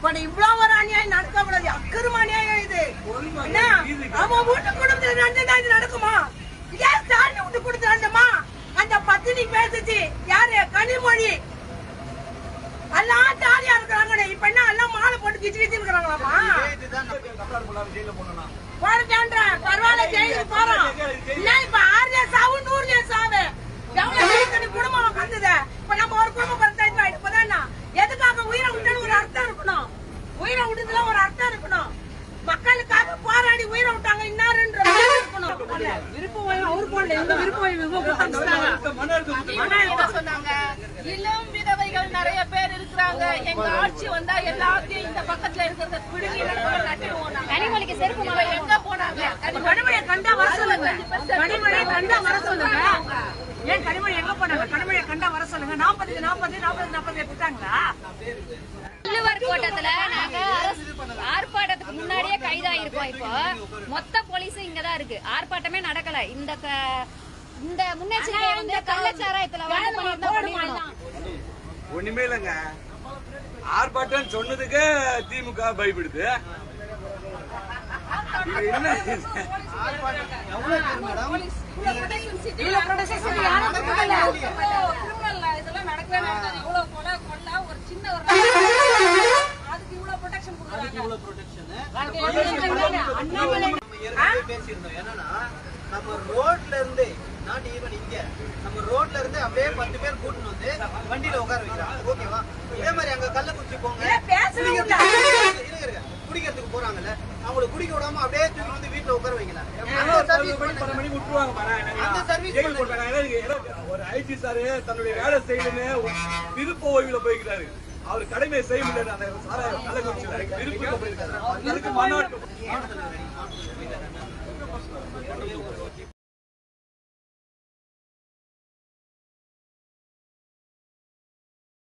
இப்ப இவ்வளவு ஒரு அநியாயம் நடக்க கூடாது அக்கறும அநியாயம் இது. அவன் வீட்டு குடும்பத்துல நடந்தா இது நடக்குமா? இதே ஸ்டாலின் வீட்டு குடுத்து நடந்தமா அந்த பத்தினி பேசுச்சு. யாரு? கனிமொழி. எல்லாம் ஜாலியா இருக்கிறாங்க இப்ப என்ன? எல்லாம் மாலை போட்டு கிச்சு கிச்சு இருக்கிறாங்களாமா? விருப்பம் அவரு போடல. எங்க விருப்பம் சொன்னாங்க. இளம் விதவைகள் நிறைய பேர் இருக்கிறாங்க. எங்க ஆட்சி வந்தா எல்லாத்தையும் இந்த பக்கத்துல இருக்கிறத பிடுங்கி. கனிமொழிக்கு செருப்பு இவங்க எங்க போனாங்க? கனிமொழியை கண்டா வர சொல்லுங்க. கனிமொழியை கண்டா வர சொல்லுங்க. ஏன் கனிமொழி எங்க போனாங்க? கனிமொழியை கண்டா வர சொல்லுங்க. நாற்பது நாற்பது நாற்பது நாற்பது விட்டாங்களா கோட்டத்துல நாங்க அரசு ஆர்ப்பாட்டத்துக்கு முன்னாடியே கைதாயிருக்கோம் இப்போ. மொத்த போலீஸும் இங்கதான் இருக்கு. ஆர்ப்பாட்டமே நடக்கல. இந்த இந்த முன்னெச்சரிக்கை வந்து கள்ளச்சாராயத்துல. ஒண்ணுமே இல்லைங்க ஆர்ப்பாட்டம் சொன்னதுக்கு திமுக பயப்படுது. இது என்ன இவ்வளவு ப்ரொடக்ஷன் சொல்லி யாரும் கொடுக்கல. கிரிமினல் இதெல்லாம் நடக்கவே நடக்காது இவ்வளவு கொலை கொள்ளா ஒரு சின்ன ஒரு அதுக்கு இவ்வளவு ப்ரொடெக்ஷன் அண்ணாமலை ஏற்கனவே பேசியிருந்தோம். என்னன்னா நம்ம ரோட்ல இருந்து நாட் ஈவன் இங்க நம்ம ரோட்ல இருந்து அப்படியே பத்து பேர் கூட்டிட்டு வந்து வண்டியில உட்கார வைக்கிறாங்க. ஓகேவா இதே மாதிரி அங்க கள்ளக்குறிச்சி போங்க. குடிக்கிறதுக்கு- போறாங்கல்ல. அவங்களை குடிக்க விடாம அப்படியே தூக்கி வந்து வீட்டுல உட்கார வைக்கலாம். அந்த சர்வீஸ் ஒரு ஐடி சாரு தன்னுடைய வேலை செய்யணும்னு விருப்ப ஓய்வுல போய்க்கிறாரு. அவர் கடமையை செய்ய முடியல அந்த சார கள்ளக்குறிச்சியில விருப்பம் போயிருக்காரு